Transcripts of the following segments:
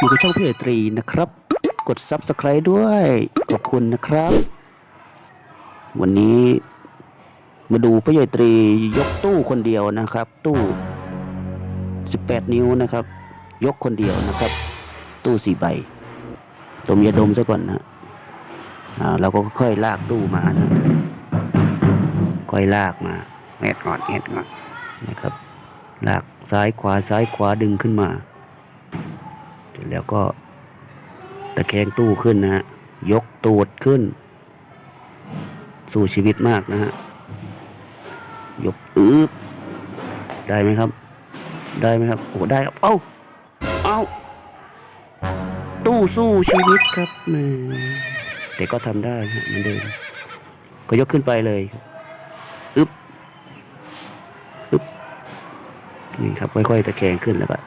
อยู่กับช่องพี่เอตรีนะครับ กด Subscribe ด้วย ขอบคุณนะครับ วันนี้มาดูพี่ใหญ่ตรียกตู้คนเดียวนะครับ ตู้ 18 นิ้วนะครับ ยกคนเดียวนะครับ ตู้สี่ใบดมยาดมซะก่อนนะอ่าเราก็ค่อยลากตู้มานะ ค่อยลากมาแงดงอนแงดงอนนะครับลากซ้ายขวาซ้ายขวาดึงขึ้นมา ร็จแล้วก็ตะแคงตู้ขึ้นนะฮะ ยกตูดขึ้น สู้ชีวิตมากนะฮะ ยกอึบได้ไหมครับ ได้ไหมครับ โอ้ได้ครับ เอ้า เอ้า ตู้สู้ชีวิตครับแหมแต่ก็ทำได้ฮะเหมือนเดิม ก็ยกขึ้นไปเลยครับอึบอึบนี่ครับ ค่อยๆตะแคงขึ้นแล้วก็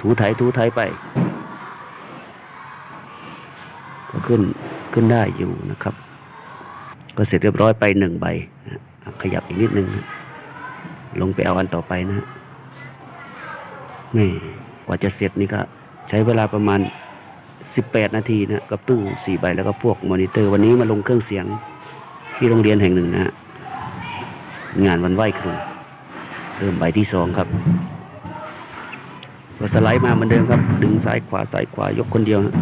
ถูไถถูไถไป ขึ้นขึ้นได้อยู่นะครับ ก็เสร็จเรียบร้อยไปหนึ่งใบนะขยับอีกนิดนึงนะลงไปเอาอันต่อไปนะนี่กว่าจะเสร็จนี่ก็ใช้เวลาประมาณ 18 นาทีนะกับตู้4ใบแล้วก็พวกมอนิเตอร์ วันนี้มาลงเครื่องเสียงที่โรงเรียนแห่งหนึ่งนะฮะงานวันไหว้ครูเริ่มใบที่สองครับก็สไลด์มาเหมือนเดิมครับ ดึงซ้ายขวาซ้ายขวายกคนเดียวฮะ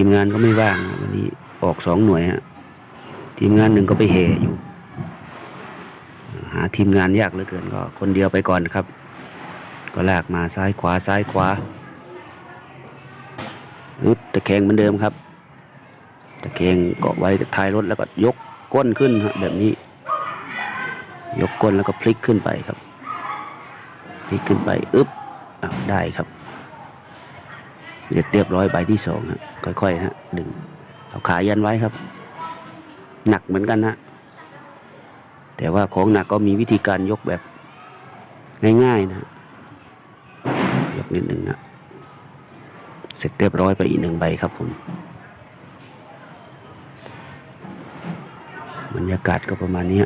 ทีมงานก็ไม่ว่างวันนี้ออกสองหน่วยฮะทีมงานหนึ่งก็ไปเห่อยู่ หาทีมงานยากเหลือเกินก็คนเดียวไปก่อนครับ ก็ลากมาซ้ายขวาซ้ายขวาอึบตะแคงเหมือนเดิมครับ ตะแคงเกาะไว้ท้ายรถแล้วก็ยกก้นขึ้นฮะแบบนี้ ยกก้นแล้วก็พลิกขึ้นไปครับ พลิกขึ้นไปอึบอ้าวได้ครับ เรียบเรียบร้อยใบที่สองฮะค่อยๆฮะดึงเอาขายันไว้ครับ หนักเหมือนกันนะแต่ว่าของหนักก็มีวิธีการยกแบบง่ายๆนะยกนิดหนึ่งนะเสร็จเรียบร้อยไปอีกหนึ่งใบครับผมบรรยากาศก็ประมาณนี้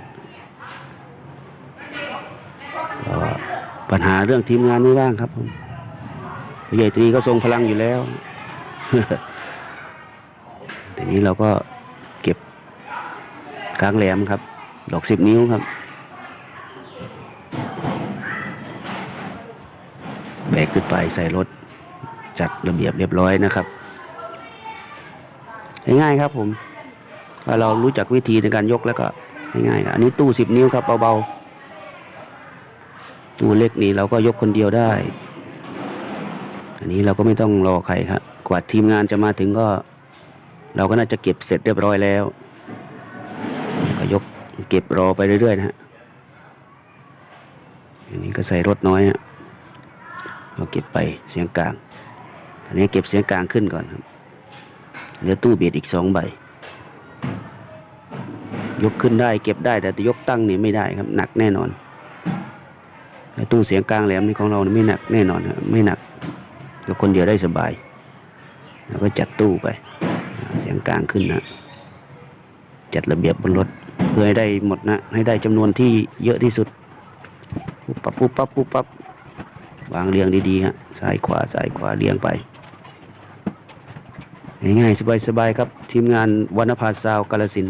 ก็ปัญหาเรื่องทีมงานไม่ว่างครับผม ใหญ่ตรีก็ทรงพลังอยู่แล้ว ทีนี้เราก็เก็บกลางแหลมครับ ดอกสิบนิ้วครับ แบกขึ้นไปใส่รถ จัดระเบียบเรียบร้อยนะครับ ง่ายๆครับผมถ้าเรารู้จักวิธีในการยกแล้วก็ง่ายๆอันนี้ตู้สิบนิ้วครับเบาๆ ตู้เล็กนี่เราก็ยกคนเดียวได้ อันนี้เราก็ไม่ต้องรอใครครับกว่าทีมงานจะมาถึงก็ เราก็น่าจะเก็บเสร็จเรียบร้อยแล้ว ก็ยกเก็บรอไปเรื่อยๆนะฮะอันนี้ก็ใส่รถน้อยฮะเราเก็บไปเสียงกลางอันนี้เก็บเสียงกลางขึ้นก่อนครับเหลือตู้เบียดอีกสองใบ ยกขึ้นได้เก็บได้แต่ยกตั้งนี่ไม่ได้ครับหนักแน่นอนตู้เสียงกลางแหลมนี่ของเราไม่หนักแน่นอนครับไม่หนัก กคนเดียวได้สบาย แล้วก็จัดตู้ไป เสียงกลางขึ้นนะ จัดระเบียบบนรถ เพื่อให้ได้หมดนะ ให้ได้จำนวนที่เยอะที่สุดปุ๊บปั๊บปุ๊บปั๊บปุ๊บปั๊บวางเรียงดีๆฮะซ้ายขวาซ้ายขวาเรียงไป ง่ายๆสบายๆครับ ทีมงานวรรณภาซาวกาลสิน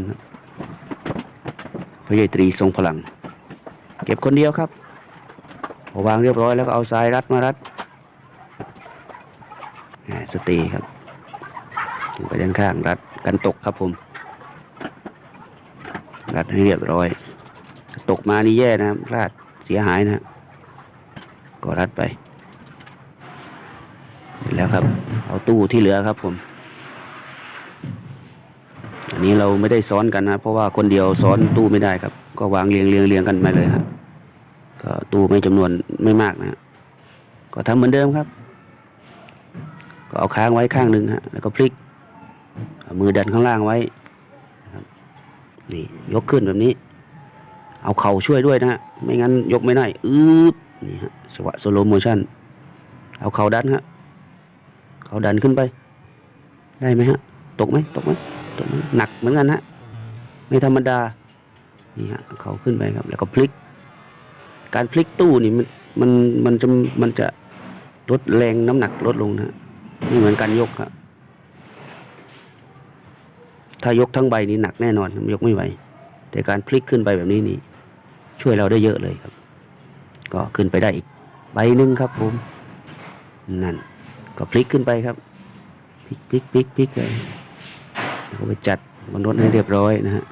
พระยตรีทรงพลัง เก็บคนเดียวครับพอวางเรียบร้อยแล้วก็เอาสายรัดมารัด สเตย์ครับไปด้านข้างรัดกันตกครับผม รัดให้เรียบร้อย ตกมานี่แย่นะครับพลาดเสียหายนะก็รัดไป เสร็จแล้วครับ เอาตู้ที่เหลือครับผม อันนี้เราไม่ได้ซ้อนกันนะ เพราะว่าคนเดียวซ้อนตู้ไม่ได้ครับ ก็วางเรียงเรียงเรียงกันมาเลยฮะก็ตู้ไม่จำนวนไม่มากนะฮะก็ทำเหมือนเดิมครับ ก็เอาค้างไว้ข้างหนึ่งฮะแล้วก็พลิกมือดันข้างล่างไว้นี่ยกขึ้นแบบนี้ เอาเข่าช่วยด้วยนะฮะไม่งั้นยกไม่ได้อืบนี่ฮะสวะสโลโมชั่นเอาเข่าดันฮะเข่าดันขึ้นไป ได้ไหมฮะตกไหมตกไหมตกไหมหนักเหมือนกันฮะไม่ธรรมดานี่ฮะเข่าขึ้นไปครับ แล้วก็พลิก การพลิกตู้นี่มันมันมันจะมันจะลดแรงน้ำหนักลดลงนะ ฮะไม่เหมือนกันยกครับถ้ายกทั้งใบนี่หนักแน่นอนยกไม่ไหว แต่การพลิกขึ้นไปแบบนี้นี่ ช่วยเราได้เยอะเลยครับ ก็ขึ้นไปได้อีกใบหนึ่งครับผมนั่น ก็พลิกขึ้นไปครับพลิกพลิกพลิกพลิกไปแล้วก็ไปจัดบนรถให้เรียบร้อยนะฮะ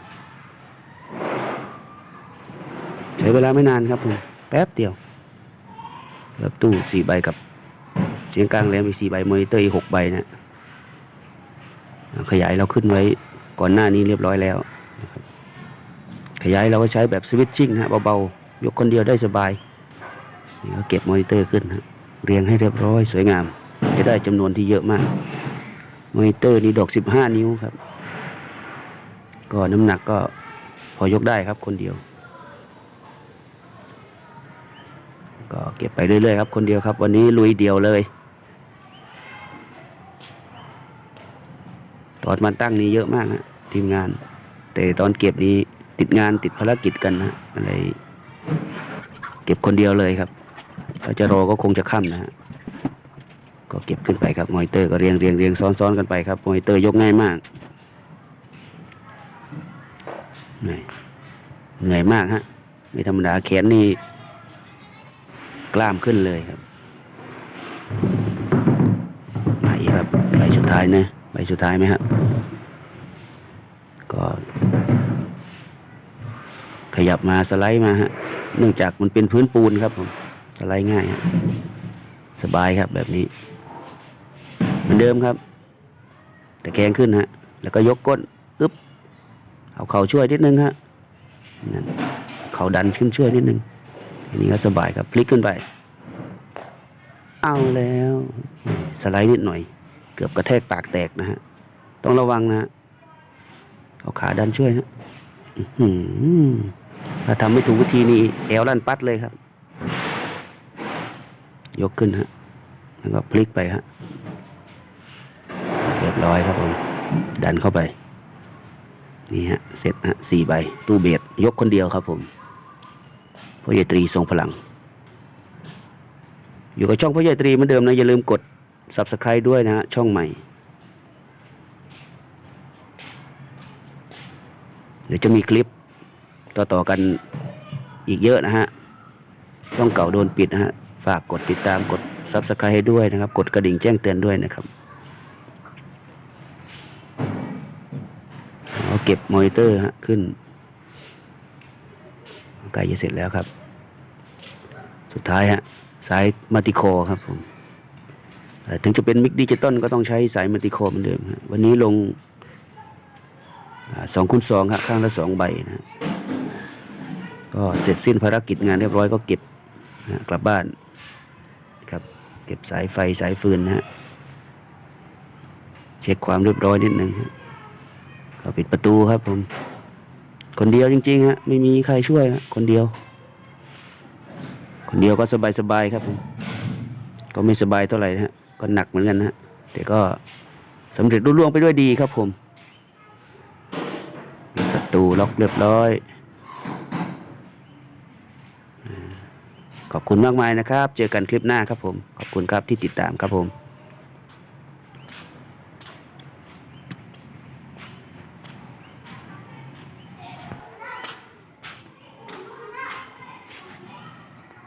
ใช้เวลาไม่นานครับผมแป๊บเดียวแล้วตู้สี่ใบกับ เสียงกลางแหลมอีกสี่ใบมอนิเตอร์อีกหกใบนะขยายเราขึ้นไว้ก่อนหน้านี้เรียบร้อยแล้ว ขยายเราก็ใช้แบบสวิตชิ่งนะเบาๆ ยกคนเดียวได้สบายนี่ก็เก็บมอนิเตอร์ขึ้นฮะเรียงให้เรียบร้อยสวยงาม จะได้จำนวนที่เยอะมาก มอนิเตอร์นี่ดอก 15 นิ้วครับ ก็น้ำหนักก็พอยกได้ครับคนเดียว ก็เก็บไปเรื่อยๆครับคนเดียวครับ วันนี้ลุยเดียวเลย อนมาตั้งนี้เยอะมากฮะทีมงาน แต่ตอนเก็บนี้ติดงานติดภารกิจกันนะอะไรเก็บคนเดียวเลยครับ ถ้าจะรอก็คงจะค่ำนะฮะก็เก็บขึ้นไปครับมอนิเตอร์ก็เรียงเรียงเรียงซ้อนซ้อนกันไปครับมอนิเตอร์ยกง่ายมากเหนื่อยเหนื่อยมากฮะไม่ธรรมดาแขนนี่กล้ามขึ้นเลยครับมาอีกครับใบสุดท้ายนะ ใบสุดท้ายไหมครับก็ ขยับมาสไลด์มาฮะเนื่องจากมันเป็นพื้นปูนครับผมสไลด์ง่ายฮะสบายครับแบบนี้ เหมือนเดิมครับ แต่แกงขึ้นฮะแล้วก็ยกก้นอึ๊บเอาเข่าช่วยนิดนึงฮะนั่นเข่าดันขึ้นช่วยนิดนึงอันนี้ก็สบายครับพลิกขึ้นไป เอาแล้ว สไลด์นิดหน่อย กือบกระแทกปากแตกนะฮะ ต้องระวังนะ เอาขาดันช่วยฮะอือหือถ้าทำไม่ถูกวิธีนี้แอวลั่นปัดเลยครับ ยกขึ้นฮะ แล้วก็พลิกไปฮะ เรียบร้อยครับผม ดันเข้าไป นี่ฮะ เสร็จฮะสี่ใบ ตู้เบียดยกคนเดียวครับผมพ่อใหญ่ตรีทรงพลัง อยู่กับช่องพ่อใหญ่ตรีเหมือนเดิมนะ อย่าลืมกด subscribe ด้วยนะฮะช่องใหม่ เดี๋ยวจะมีคลิปต่อ ๆ กันอีกเยอะนะฮะช่องเก่าโดนปิดนะฮะ ฝากกดติดตามกด subscribe ให้ด้วยนะครับ กดกระดิ่งแจ้งเตือนด้วยนะครับเอาเก็บมอนิเตอร์ฮะขึ้นใกล้จะเสร็จแล้วครับ สุดท้ายฮะสายมัติโคอครับผม ถึงจะเป็นมิกดิจิตอลก็ต้องใช้สายมัลติโคอเหมือนเดิมฮะวันนี้ลงสองคูณสองครับข้างละสองใบนะก็เสร็จสิ้นภารกิจงานเรียบร้อยก็เก็บนะกลับบ้านครับเก็บสายไฟสายฟืนนะฮะเช็คความเรียบร้อยนิดหนึ่งฮะก็ปิดประตูครับผม คนเดียวจริงๆฮะไม่มีใครช่วยฮะคนเดียว คนเดียวก็สบายสบายๆครับผม ก็ไม่สบายเท่าไหร่นะฮะ ก็หนักเหมือนกันนะแต่ก็สำเร็จรุ่ล่วงไปด้วยดีครับผมประตูล็อกเรียบร้อย ขอบคุณมากมายนะครับ เจอกันคลิปหน้าครับผม ขอบคุณครับที่ติดตามครับผม